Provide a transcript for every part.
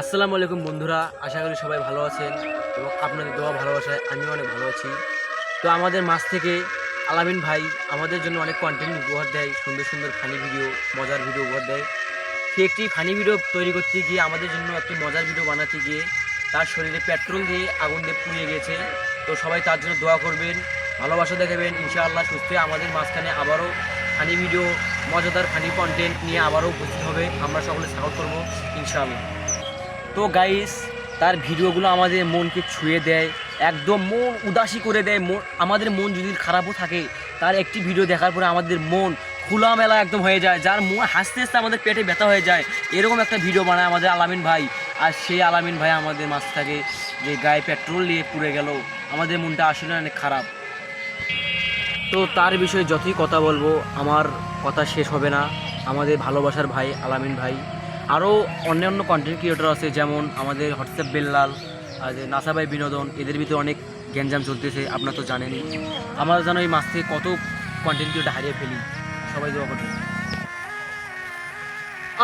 আসসালামু আলাইকুম বন্ধুরা, আশা করি সবাই ভালো আছেন এবং আপনাদের দোয়া ভালোবাসায় আমিও অনেক ভালো আছি। তো আমাদের মাছ থেকে আলামিন ভাই আমাদের জন্য অনেক কন্টেন্ট উপহার দেয়, সুন্দর সুন্দর ফানি ভিডিও মজার ভিডিও উপহার দেয়। সে একটি ফানি ভিডিও তৈরি করতে গিয়ে আমাদের জন্য একটি মজার ভিডিও বানাতে গিয়ে তার শরীরে পেট্রোল দিয়ে আগুন দিয়ে পুড়িয়ে গেছে। তো সবাই তার জন্য দোয়া করবেন, ভালোবাসা দেখাবেন। ইনশাআল্লাহ সুস্থ আমাদের মাঝখানে আবারও ফানি ভিডিও মজাদার ফানি কন্টেন্ট নিয়ে আবারও উপস্থিত হবে। আমরা সকলে সাপোর্ট করব, ইনশাআল্লাহ। তো গাইস তার ভিডিওগুলো আমাদের মনকে ছুঁয়ে দেয়, একদম মন উদাসী করে দেয়, মন, আমাদের মন যদি খারাপও থাকে, তার একটি ভিডিও দেখার পরে আমাদের মন খোলামেলা একদম হয়ে যায়, যার মন হাসতে হাসতে আমাদের পেটে ব্যথা হয়ে যায়। এরকম একটা ভিডিও বানায় আমাদের আলামিন ভাই, আর সেই আলামিন ভাই আমাদের মাছ থাকে, যে গায়ে পেট্রোল নিয়ে পুড়ে গেল, আমাদের মনটা আসলে অনেক খারাপ। তো তার বিষয়ে যতই কথা বলব, আমার কথা শেষ হবে না। আমাদের ভালোবাসার ভাই আলামিন ভাই আরও অন্যান্য কন্টেন্ট ক্রিয়েটর আছে, যেমন আমাদের হোয়াটসঅ্যাপ বেল্লাল আর নাসাবাই বিনোদন, এদের ভিতরে অনেক গ্যাঞ্জাম চলতেছে, আপনারা তো জানেনই। আমরা যেন এই মাছ থেকে কত কন্টেন্ট ক্রিয়েটর হারিয়ে ফেলি, সবাই দোয়া করবেন।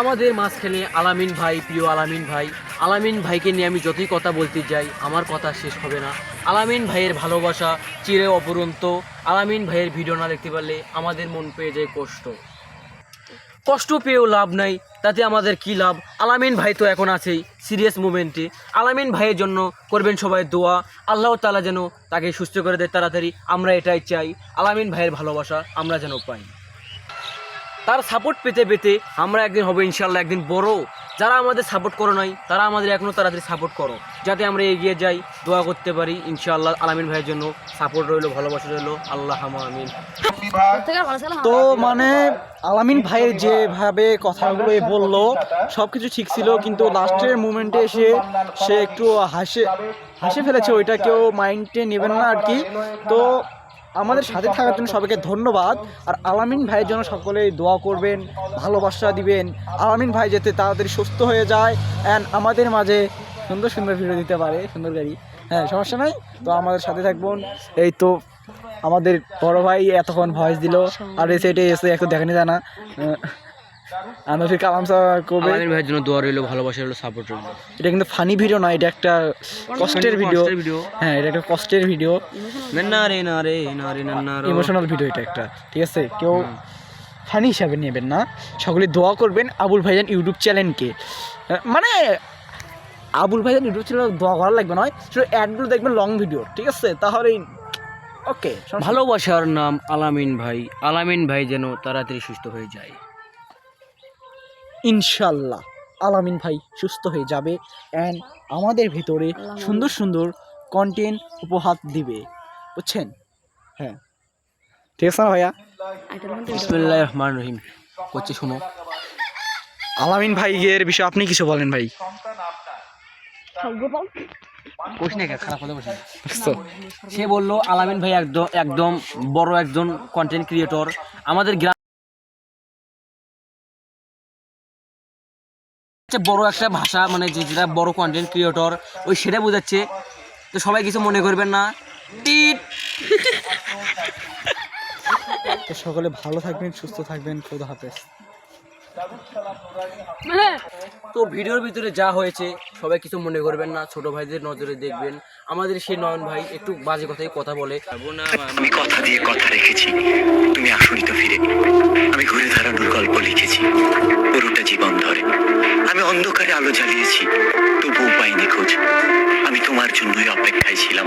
আমাদের মাঝখানে আলামিন ভাই, প্রিয় আলামিন ভাই, আলামিন ভাইকে নিয়ে আমি যতই কথা বলতে যাই, আমার কথা শেষ হবে না। আলামিন ভাইয়ের ভালোবাসা চিরে অপরন্ত, আলামিন ভাইয়ের ভিডিও না দেখতে পারলে আমাদের মন পেয়ে যায় কষ্ট। কষ্ট পেয়েও লাভ নাই, তাতে আমাদের কি লাভ? আলামিন ভাই তো এখন আছেই সিরিয়াস মুভমেন্টে আলামিন ভাইয়ের জন্য করবেন সবাই দোয়া, আল্লাহ তালা যেন তাকে সুস্থ করে দেয় তাড়াতাড়ি, আমরা এটাই চাই। আলামিন ভাইয়ের ভালোবাসা আমরা যেন পাই। তার সাপোর্ট পেতে পেতে আমরা একদিন হবে ইনশাল্লাহ একদিন বড়। যারা আমাদের সাপোর্ট করো নাই, তারা আমাদের এখনও তাড়াতাড়ি সাপোর্ট করো। যাতে আমরা এগিয়ে যাই, দোয়া করতে পারি, ইনশাআল্লাহ আলামিন ভাইয়ের জন্য সাপোর্ট রইল, ভালোবাসা রইল। আল্লাহ আমিন। তো মানে আলামিন ভাইয়ের যেভাবে কথাগুলো বলল সব কিছু ঠিক ছিল, কিন্তু লাস্টের মুমেন্টে এসে সে একটু হাসে হাসে ফেলেছে, ওইটা কেউ মাইন্ডে নেবেন না আর কি তো আমাদের সাথে থাকার জন্য সবাইকে ধন্যবাদ, আর আলামিন ভাইয়ের জন্য সকলে দোয়া করবেন, ভালোবাসা দিবেন। আলামিন ভাই যাতে তাড়াতাড়ি সুস্থ হয়ে যায় অ্যান্ড আমাদের মাঝে সুন্দর সুন্দর ভিডিও দিতে পারে, সুন্দর গাড়ি। হ্যাঁ সমস্যা নাই, তো আমাদের সাথে থাকবেন। এই তো আমাদের বড় ভাই এতক্ষণ ভয়েস দিল আর এই সাইডে এসে একটু দেখানি জানা কালাম ভাইয়ের জন্য দোয়া রইল ভালোবাসা রইল সাপোর্ট রইল। এটা কিন্তু ফানি ভিডিও না এটা একটা কষ্টের ভিডিও কষ্টের ভিডিও হ্যাঁ এটা একটা কষ্টের ভিডিও না রে না রে না রে না না রে। ইমোশনাল ভিডিও এটা একটা ঠিক আছে? কেউ ফানি হিসাবে নেবেন না। সকলে দোয়া করবেন আবুল ভাইজান ইউটিউব চ্যানেলকে। মানে আবুল ভাইজান ইউটিউব চ্যানেল দোয়া করা লাগবে নয় শুধু অ্যাডগুলো দেখবেন লং ভিডিও ঠিক আছে? তাহলেই ওকে ভালোবাসার নাম আলামিন ভাই। আলামিন ভাই যেন তাড়াতাড়ি সুস্থ হয়ে যায়। ইনশাল্লাহ আলামিন ভাই সুস্থ হয়ে যাবে অ্যান্ড আমাদের ভিতরে সুন্দর সুন্দর কন্টেন্ট উপহার দিবে। বুঝছেন? হ্যাঁ। ঠিক আছে না ভাইয়া? বিসমিল্লাহ রহমান রহিম। করছি শোনো। আলামিন ভাই এর বিষয়ে আপনি কিছু বলেন ভাই। খারাপ বলছি বুঝছ? সে বলল আলামিন ভাই একদম একদম বড় একজন কন্টেন্ট ক্রিয়েটর আমাদের গ্রাম বড় একটা ভাষা মানে যে যেটা বড় কন্টেন্ট ক্রিয়েটর ওই সেটা বোঝাচ্ছে। তো সবাই কিছু মনে করবেন না। টিট। সকলে ভালো থাকবেন সুস্থ থাকবেন। খোদা হাফেজ। তো ভিডিওর ভিতরে যা হয়েছে, সবাই কিছু মনে করবেন না, ছোট ভাইদের নজরে দেখবেন। আমাদের সেই নয়ন ভাই একটু বাজে কথাই কথা বলে। আমি কথা দিয়ে কথা রেখেছি, তুমি আসনি তো ফিরে। আমি ঘুরে দাঁড়ানোর গল্প লিখেছি, পুরোটা জীবন ধরে। আমি অন্ধকারে আলো জ্বালিয়েছি, তবুও পাইনি খোঁজ। আমি তোমার জন্যই অপেক্ষায় ছিলাম।